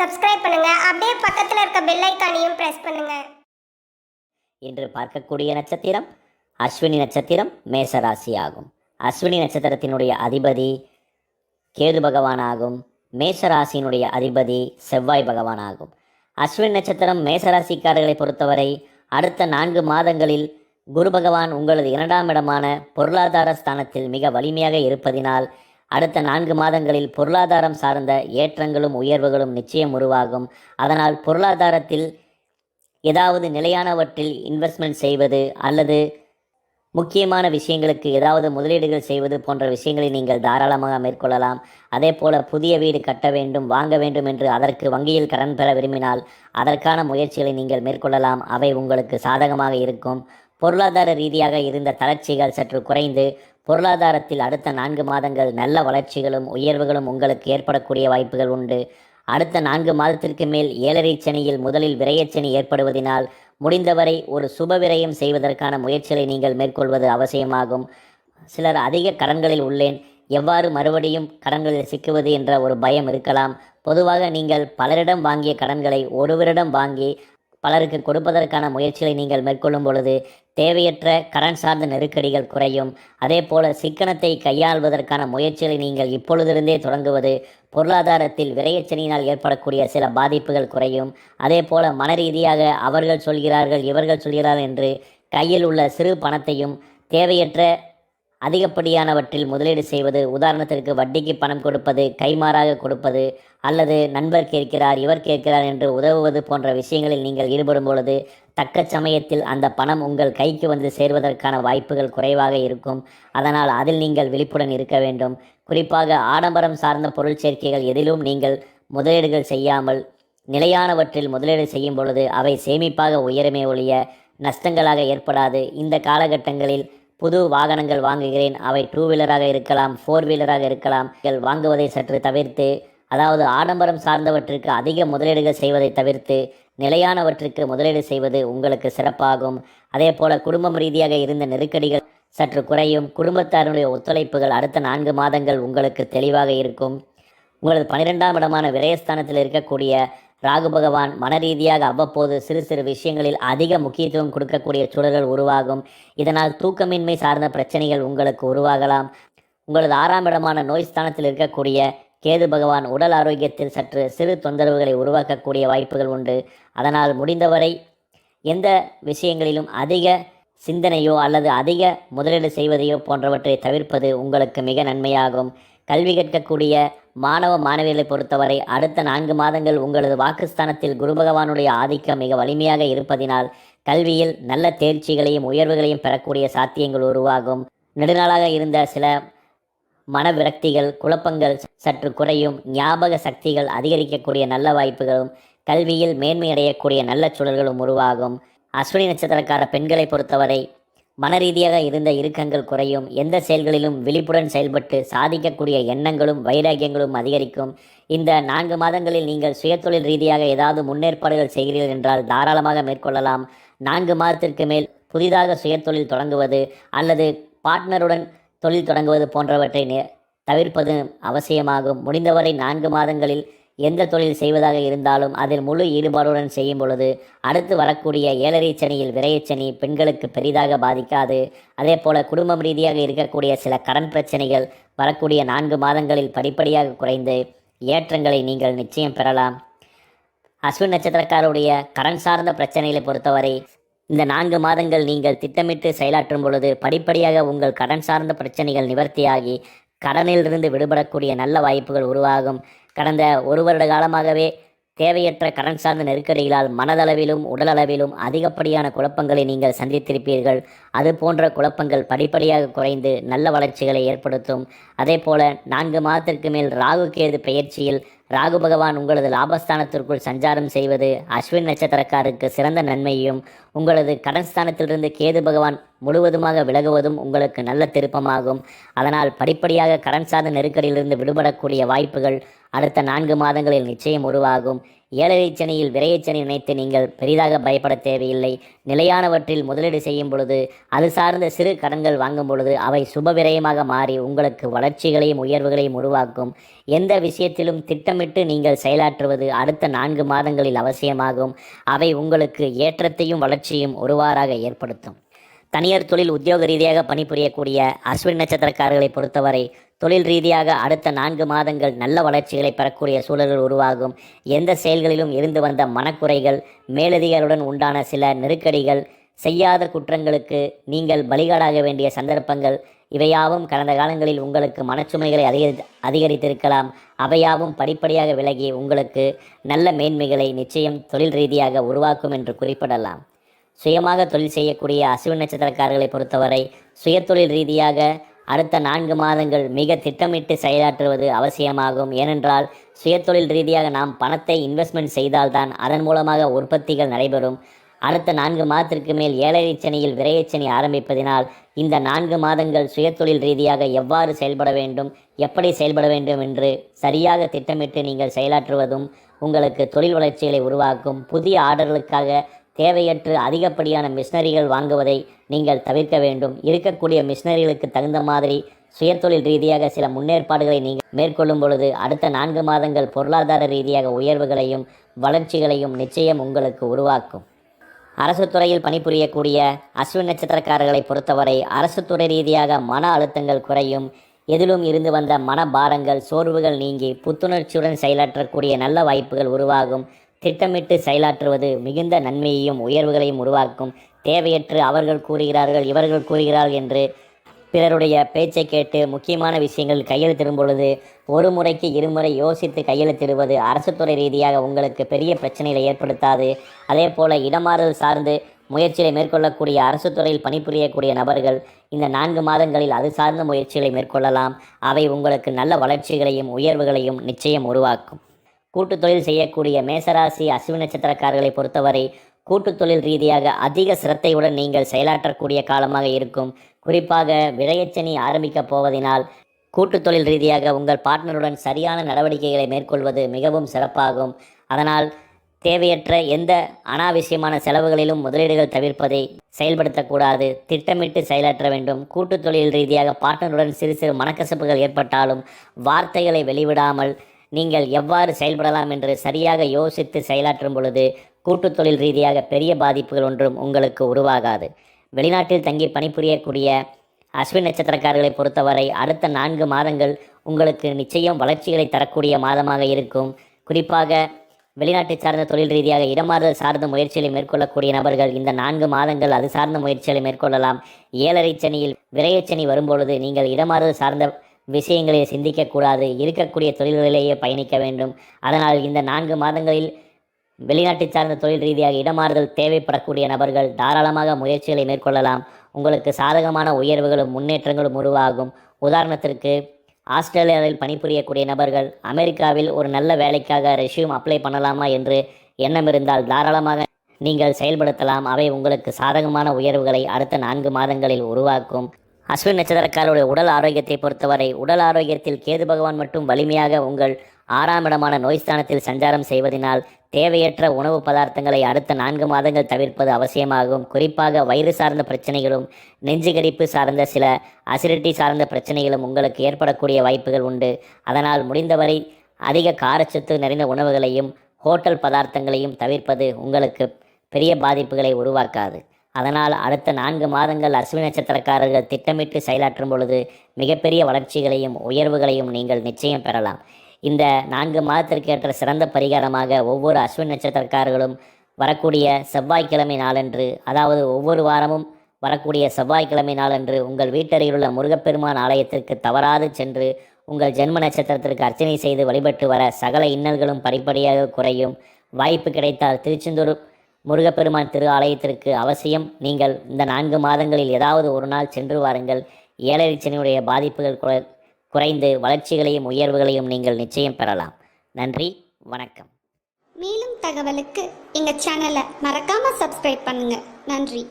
Subscribe பண்ணுங்க. அப்படியே பக்கத்தில் இருக்க பெல் ஐக்கானையும் பிரஸ் பண்ணுங்க. இன்று பார்க்கக்கூடிய நட்சத்திரம் அஸ்வினி நட்சத்திரம் மேசராசி ஆகும் அஸ்வினி நட்சத்திரத்தினுடைய அதிபதி கேது பகவானாகும். மேசராசியினுடைய அதிபதி செவ்வாய் பகவானாகும். அஸ்வினி நட்சத்திரம் மேசராசிக்காரர்களை பொறுத்தவரை அடுத்த நான்கு மாதங்களில் குரு பகவான் உங்களது இரண்டாம் இடமான பொருளாதார ஸ்தானத்தில் மிக வலிமையாக இருப்பதினால் அடுத்த நான்கு மாதங்களில் பொருளாதாரம் சார்ந்த ஏற்றங்களும் உயர்வுகளும் நிச்சயம் உருவாகும். அதனால் பொருளாதாரத்தில் ஏதாவது நிலையானவற்றில் இன்வெஸ்ட்மெண்ட் செய்வது அல்லது முக்கியமான விஷயங்களுக்கு ஏதாவது முதலீடுகள் செய்வது போன்ற விஷயங்களை நீங்கள் தாராளமாக மேற்கொள்ளலாம். அதே போல புதிய வீடு கட்ட வேண்டும் வாங்க வேண்டும் என்று அதற்கு வங்கியில் கடன் பெற விரும்பினால் அதற்கான முயற்சிகளை நீங்கள் மேற்கொள்ளலாம். அவை உங்களுக்கு சாதகமாக இருக்கும். பொருளாதார ரீதியாக இருந்த தளர்ச்சிகள் சற்று குறைந்து பொருளாதாரத்தில் அடுத்த நான்கு மாதங்கள் நல்ல வளர்ச்சிகளும் உயர்வுகளும் உங்களுக்கு ஏற்படக்கூடிய வாய்ப்புகள் உண்டு. அடுத்த நான்கு மாதத்திற்கு மேல் ஏழரை சனியில் முதலில் விரயச்சனி ஏற்படுவதினால் முடிந்தவரை ஒரு சுப விரயம் செய்வதற்கான முயற்சிகளை நீங்கள் மேற்கொள்வது அவசியமாகும். சிலர் அதிக கடன்களில் உள்ளேன். எவ்வாறு மறுபடியும் கடன்களில் சிக்குவது என்ற ஒரு பயம் இருக்கலாம். பொதுவாக நீங்கள் பலரிடம் வாங்கிய கடன்களை ஒருவரிடம் வாங்கி பலருக்கு கொடுப்பதற்கான முயற்சிகளை நீங்கள் மேற்கொள்ளும் பொழுது தேவையற்ற கடன் சார்ந்த நெருக்கடிகள் குறையும். அதே போல சிக்கனத்தை கையாள்வதற்கான முயற்சிகளை நீங்கள் இப்பொழுதிருந்தே தொடங்குவது பொருளாதாரத்தில் விரையச்சனையினால் ஏற்படக்கூடிய சில பாதிப்புகள் குறையும். அதே போல மன ரீதியாக அவர்கள் சொல்கிறார்கள் இவர்கள் சொல்கிறார்கள் என்று கையில் உள்ள சிறு பணத்தையும் தேவையற்ற அதிகப்படியானவற்றில் முதலீடு செய்வது உதாரணத்திற்கு வட்டிக்கு பணம் கொடுப்பது கைமாறாக கொடுப்பது அல்லது நண்பர் கேட்கிறார் இவர் கேட்கிறார் என்று உதவுவது போன்ற விஷயங்களில் நீங்கள் ஈடுபடும் பொழுது தக்க சமயத்தில் அந்த பணம் உங்கள் கைக்கு வந்து சேர்வதற்கான வாய்ப்புகள் குறைவாக இருக்கும். அதனால் அதில் நீங்கள் விழிப்புடன் இருக்க வேண்டும். குறிப்பாக ஆடம்பரம் சார்ந்த பொருள் சேர்க்கைகள் எதிலும் நீங்கள் முதலீடுகள் செய்யாமல் நிலையானவற்றில் முதலீடு செய்யும் பொழுது அவை சேமிப்பாக உயருமே ஒழிய நஷ்டங்களாக ஏற்படாது. இந்த காலகட்டங்களில் புது வாகனங்கள் வாங்குகிறேன். அவை டூ வீலராக இருக்கலாம் ஃபோர் வீலராக இருக்கலாம். வாங்குவதை சற்று தவிர்த்து அதாவது ஆடம்பரம் சார்ந்தவற்றிற்கு அதிக முதலீடுகள் செய்வதை தவிர்த்து நிலையானவற்றிற்கு முதலீடு செய்வது உங்களுக்கு சிறப்பாகும். அதே போல குடும்பம் ரீதியாக இருந்த நெருக்கடிகள் சற்று குறையும். குடும்பத்தாருடைய ஒத்துழைப்புகள் அடுத்த நான்கு மாதங்கள் உங்களுக்கு தெளிவாக இருக்கும். உங்களது பனிரெண்டாம் இடமான விரயஸ்தானத்தில் இருக்கக்கூடிய ராகு பகவான் மன ரீதியாக அவ்வப்போது சிறு சிறு விஷயங்களில் அதிக முக்கியத்துவம் கொடுக்கக்கூடிய சூழல்கள் உருவாகும். இதனால் தூக்கமின்மை சார்ந்த பிரச்சனைகள் உங்களுக்கு உருவாகலாம். உங்களது ஆறாம் இடமான நோய் ஸ்தானத்தில் இருக்கக்கூடிய கேது பகவான் உடல் ஆரோக்கியத்தில் சற்று சிறு தொந்தரவுகளை உருவாக்கக்கூடிய வாய்ப்புகள் உண்டு. அதனால் முடிந்தவரை எந்த விஷயங்களிலும் அதிக சிந்தனையோ அல்லது அதிக முதலீடு செய்வதையோ போன்றவற்றை தவிர்ப்பது உங்களுக்கு மிக நன்மையாகும். கல்வி கற்கக்கூடிய மாணவ மாணவிகளை பொறுத்தவரை அடுத்த நான்கு மாதங்கள் உங்களது வாக்குஸ்தானத்தில் குரு பகவானுடைய ஆதிக்கம் மிக வலிமையாக இருப்பதினால் கல்வியில் நல்ல தேர்ச்சிகளையும் உயர்வுகளையும் பெறக்கூடிய சாத்தியங்கள் உருவாகும். நெடுநாளாக இருந்த சில மன விரக்திகள் குழப்பங்கள் சற்று குறையும். ஞாபக சக்திகள் அதிகரிக்கக்கூடிய நல்ல வாய்ப்புகளும் கல்வியில் மேன்மையடையக்கூடிய நல்ல சூழல்களும் உருவாகும். அஸ்வினி நட்சத்திரக்கார பெண்களை பொறுத்தவரை மன ரீதியாக இருந்த இறுக்கங்கள் குறையும். எந்த செயல்களிலும் விழிப்புடன் செயல்பட்டு சாதிக்கக்கூடிய எண்ணங்களும் வைராக்கியங்களும் அதிகரிக்கும். இந்த நான்கு மாதங்களில் நீங்கள் சுயதொழில் ரீதியாக ஏதாவது முன்னேற்பாடுகள் செய்கிறீர்கள் என்றால் தாராளமாக மேற்கொள்ளலாம். நான்கு மாதத்திற்கு மேல் புதிதாக சுயதொழில் தொடங்குவது அல்லது பார்ட்னருடன் தொழில் தொடங்குவது போன்றவற்றை நே- தவிர்ப்பது அவசியமாகும். முடிந்தவரை நான்கு மாதங்களில் எந்த தொழில் செய்வதாக இருந்தாலும் அதில் முழு ஈடுபாடுடன் செய்யும் பொழுது அடுத்து வரக்கூடிய ஏழரை சனியில் விரையச்சனி பெண்களுக்கு பெரிதாக பாதிக்காது. அதே போல குடும்பம் ரீதியாக இருக்கக்கூடிய சில கடன் பிரச்சனைகள் வரக்கூடிய நான்கு மாதங்களில் படிப்படியாக குறைந்து ஏற்றங்களை நீங்கள் நிச்சயம் பெறலாம். அஸ்வின் நட்சத்திரக்காரருடைய கடன் சார்ந்த பிரச்சனைகளை பொறுத்தவரை இந்த நான்கு மாதங்கள் நீங்கள் திட்டமிட்டு செயலாற்றும் பொழுது படிப்படியாக உங்கள் கடன் சார்ந்த பிரச்சனைகள் நிவர்த்தியாகி கடனிலிருந்து விடுபடக்கூடிய நல்ல வாய்ப்புகள் உருவாகும். கடந்த ஒரு வருட காலமாகவே தேவையற்ற கடன் சார்ந்த நெருக்கடிகளால் மனதளவிலும் உடலளவிலும் அதிகப்படியான குழப்பங்களை நீங்கள் சந்தித்திருப்பீர்கள். அது போன்ற குழப்பங்கள் படிப்படியாக குறைந்து நல்ல வளர்ச்சிகளை ஏற்படுத்தும். அதே போல நான்கு மாதத்திற்கு மேல் ராகு கேது பெயர்ச்சியில் ராகு பகவான் உங்களது லாபஸ்தானத்திற்குள் சஞ்சாரம் செய்வது அஸ்வின் நட்சத்திரக்காருக்கு சிறந்த நன்மையும் உங்களது கடன் ஸ்தானத்திலிருந்து கேது பகவான் முழுவதுமாக விலகுவதும் உங்களுக்கு நல்ல திருப்பமாகும். அதனால் படிப்படியாக கடன் சார்ந்த நெருக்கடியிலிருந்து விடுபடக்கூடிய வாய்ப்புகள் அடுத்த நான்கு மாதங்களில் நிச்சயம் உருவாகும். ஏழரை சனியில் விரையச்சனி நினைத்து நீங்கள் பெரிதாக பயப்பட தேவையில்லை. நிலையானவற்றில் முதலீடு செய்யும் பொழுது அது சார்ந்த சிறு கடன்கள் வாங்கும் பொழுது அவை சுப விரயமாக மாறி உங்களுக்கு வளர்ச்சிகளையும் உயர்வுகளையும் உருவாக்கும். எந்த விஷயத்திலும் திட்டமிட்டு நீங்கள் செயலாற்றுவது அடுத்த நான்கு மாதங்களில் அவசியமாகும். அவை உங்களுக்கு ஏற்றத்தையும் வளர்ச்சியும் ஒருவாறாக ஏற்படுத்தும். தனியார் தொழில் உத்தியோக ரீதியாக பணிபுரியக்கூடிய அஸ்வின் நட்சத்திரக்காரர்களை பொறுத்தவரை தொழில் ரீதியாக அடுத்த நான்கு மாதங்கள் நல்ல வளர்ச்சிகளை பெறக்கூடிய சூழல்கள் உருவாகும். எந்த செயல்களிலும் இருந்து வந்த மனக்குறைகள் மேலதிகாரியுடன் உண்டான சில நெருக்கடிகள் செய்யாத குற்றங்களுக்கு நீங்கள் பலிகாடாக வேண்டிய சந்தர்ப்பங்கள் இவையாவும் கடந்த காலங்களில் உங்களுக்கு மனச்சுமைகளை அதிகரி அதிகரித்திருக்கலாம். அவையாவும் படிப்படியாக விலகி உங்களுக்கு நல்ல மேன்மைகளை நிச்சயம் தொழில் ரீதியாக உருவாக்கும் என்று குறிப்பிடலாம். சுயமாக தொழில் செய்யக்கூடிய அசுவின் நட்சத்திரக்காரர்களை பொறுத்தவரை சுயதொழில் ரீதியாக அடுத்த நான்கு மாதங்கள் மிக திட்டமிட்டு செயலாற்றுவது அவசியமாகும். ஏனென்றால் சுயதொழில் ரீதியாக நாம் பணத்தை இன்வெஸ்ட்மெண்ட் செய்தால்தான் அதன் மூலமாக உற்பத்திகள் நடைபெறும். அடுத்த நான்கு மாதத்திற்கு மேல் ஏழரை சனியில் விரையச்சனி ஆரம்பிப்பதினால் இந்த நான்கு மாதங்கள் சுயதொழில் ரீதியாக எவ்வாறு செயல்பட வேண்டும் எப்படி செயல்பட வேண்டும் என்று சரியாக திட்டமிட்டு நீங்கள் செயலாற்றுவதும் உங்களுக்கு தொழில் வளர்ச்சிகளை உருவாக்கும் புதிய ஆர்டர்களுக்காக தேவையற்று அதிகப்படியான மிஷினரிகள் வாங்குவதை நீங்கள் தவிர்க்க வேண்டும். இருக்கக்கூடிய மிஷினரிகளுக்கு தகுந்த மாதிரி சுயத்தொழில் ரீதியாக சில முன்னேற்பாடுகளை நீங்கள் மேற்கொள்ளும் பொழுது அடுத்த நான்கு மாதங்கள் பொருளாதார ரீதியாக உயர்வுகளையும் வளர்ச்சிகளையும் நிச்சயம் உங்களுக்கு உருவாக்கும். அரசு துறையில் பணிபுரியக்கூடிய அஸ்வின் நட்சத்திரக்காரர்களை பொறுத்தவரை அரசு துறை ரீதியாக மன அழுத்தங்கள் குறையும். எதிலும் இருந்து வந்த மனபாரங்கள் சோர்வுகள் நீங்கி புத்துணர்ச்சியுடன் செயலாற்றக்கூடிய நல்ல வாய்ப்புகள் உருவாகும். திட்டமிட்டு செயலாற்றுவது மிகுந்த நன்மையையும் உயர்வுகளையும் உருவாக்கும். தேவையற்று அவர்கள் கூறுகிறார்கள் இவர்கள் கூறுகிறார்கள் என்று பிறருடைய பேச்சை கேட்டு முக்கியமான விஷயங்கள் கையெழுத்திடும் பொழுது ஒரு முறைக்கு இருமுறை யோசித்து கையெழுத்திடுவது அரசு துறை ரீதியாக உங்களுக்கு பெரிய பிரச்சனைகளை ஏற்படுத்தாது. அதே போல இடமாறுதல் சார்ந்து முயற்சிகளை மேற்கொள்ளக்கூடிய அரசு துறையில் பணிபுரியக்கூடிய நபர்கள் இந்த நான்கு மாதங்களில் அது சார்ந்த முயற்சிகளை மேற்கொள்ளலாம். அவை உங்களுக்கு நல்ல வளர்ச்சிகளையும் உயர்வுகளையும் நிச்சயம் உருவாக்கும். கூட்டுத் தொழில் செய்யக்கூடிய மேசராசி அசுவி நட்சத்திரக்காரர்களை பொறுத்தவரை கூட்டுத் தொழில் ரீதியாக அதிக சிரத்தையுடன் நீங்கள் செயலாற்றக்கூடிய காலமாக இருக்கும். குறிப்பாக விரையச்சனி ஆரம்பிக்கப் போவதினால் கூட்டுத் தொழில் ரீதியாக உங்கள் பார்ட்னருடன் சரியான நடவடிக்கைகளை மேற்கொள்வது மிகவும் சிறப்பாகும். அதனால் தேவையற்ற எந்த அனாவசியமான செலவுகளிலும் முதலீடுகள் தவிர்ப்பதை செயல்படுத்தக்கூடாது. திட்டமிட்டு செயலாற்ற வேண்டும். கூட்டுத் தொழில் ரீதியாக பார்ட்னருடன் சிறு சிறு மனக்கசப்புகள் ஏற்பட்டாலும் வார்த்தைகளை வெளிவிடாமல் நீங்கள் எவ்வாறு செயல்படலாம் என்று சரியாக யோசித்து செயலாற்றும் பொழுது கூட்டுத் தொழில் ரீதியாக பெரிய பாதிப்புகள் ஒன்றும் உங்களுக்கு உருவாகாது. வெளிநாட்டில் தங்கி பணிபுரியக்கூடிய அஸ்வின் நட்சத்திரக்காரர்களை பொறுத்தவரை அடுத்த நான்கு மாதங்கள் உங்களுக்கு நிச்சயம் வளர்ச்சிகளை தரக்கூடிய மாதமாக இருக்கும். குறிப்பாக வெளிநாட்டை சார்ந்த தொழில் ரீதியாக இடமாறுதல் சார்ந்த முயற்சிகளை மேற்கொள்ளக்கூடிய நபர்கள் இந்த நான்கு மாதங்கள் அது சார்ந்த முயற்சிகளை மேற்கொள்ளலாம். ஏழரை சனியில் விரையச்சனி வரும்பொழுது நீங்கள் இடமாறுதல் சார்ந்த விஷயங்களை சிந்திக்கக்கூடாது இருக்கக்கூடிய தொழில்களிலேயே பயணிக்க வேண்டும். அதனால் இந்த நான்கு மாதங்களில் வெளிநாட்டை சார்ந்த தொழில் ரீதியாக இடமாறுதல் தேவைப்படக்கூடிய நபர்கள் தாராளமாக முயற்சிகளை மேற்கொள்ளலாம். உங்களுக்கு சாதகமான உயர்வுகளும் முன்னேற்றங்களும் உருவாகும். உதாரணத்திற்கு ஆஸ்திரேலியாவில் பணிபுரியக்கூடிய நபர்கள் அமெரிக்காவில் ஒரு நல்ல வேலைக்காக ரெஷ்யூம் அப்ளை பண்ணலாமா என்று எண்ணம் இருந்தால் தாராளமாக நீங்கள் செயல்படுத்தலாம். அவை உங்களுக்கு சாதகமான உயர்வுகளை அடுத்த நான்கு மாதங்களில் உருவாக்கும். அஸ்வின் நட்சத்திரக்காரருடைய உடல் ஆரோக்கியத்தை பொறுத்தவரை உடல் ஆரோக்கியத்தில் கேது பகவான் மட்டும் வலிமையாக உங்கள் ஆறாம் இடமான நோய்ஸ்தானத்தில் சஞ்சாரம் செய்வதனால் தேவையற்ற உணவு பதார்த்தங்களை அடுத்த நான்கு மாதங்கள் தவிர்ப்பது அவசியமாகும். குறிப்பாக வயிறு சார்ந்த பிரச்சனைகளும் நெஞ்சுகரிப்பு சார்ந்த சில அசிடிட்டி சார்ந்த பிரச்சனைகளும் உங்களுக்கு ஏற்படக்கூடிய வாய்ப்புகள் உண்டு. அதனால் முடிந்தவரை அதிக காரச்சத்து நிறைந்த உணவுகளையும் ஹோட்டல் பதார்த்தங்களையும் தவிர்ப்பது உங்களுக்கு பெரிய பாதிப்புகளை உருவாக்காது. அதனால் அடுத்த நான்கு மாதங்கள் அஸ்வினி நட்சத்திரக்காரர்கள் திட்டமிட்டு செயலாற்றும் பொழுது மிகப்பெரிய வளர்ச்சிகளையும் உயர்வுகளையும் நீங்கள் நிச்சயம் பெறலாம். இந்த நான்கு மாதத்திற்கேற்ற சிறந்த பரிகாரமாக ஒவ்வொரு அஸ்வின் நட்சத்திரக்காரர்களும் வரக்கூடிய செவ்வாய்க்கிழமை நாளன்று அதாவது ஒவ்வொரு வாரமும் வரக்கூடிய செவ்வாய்க்கிழமை நாளன்று உங்கள் வீட்டருகிலுள்ள முருகப்பெருமான் ஆலயத்திற்கு தவறாது சென்று உங்கள் ஜென்ம நட்சத்திரத்திற்கு அர்ச்சனை செய்து வழிபட்டு வர சகல இன்னல்களும் படிப்படியாக குறையும். வாய்ப்பு கிடைத்தால் திருச்செந்தூர் முருகப்பெருமான் திரு ஆலயத்திற்கு அவசியம் நீங்கள் இந்த நான்கு மாதங்களில் ஏதாவது ஒரு நாள் சென்று வாருங்கள். ஏழரை சனியுடைய பாதிப்புகள் குறை குறைந்து வளர்ச்சிகளையும் உயர்வுகளையும் நீங்கள் நிச்சயம் பெறலாம். நன்றி வணக்கம். மேலும் தகவலுக்கு எங்கள் சேனலை மறக்காமல் சப்ஸ்கிரைப் பண்ணுங்கள் நன்றி.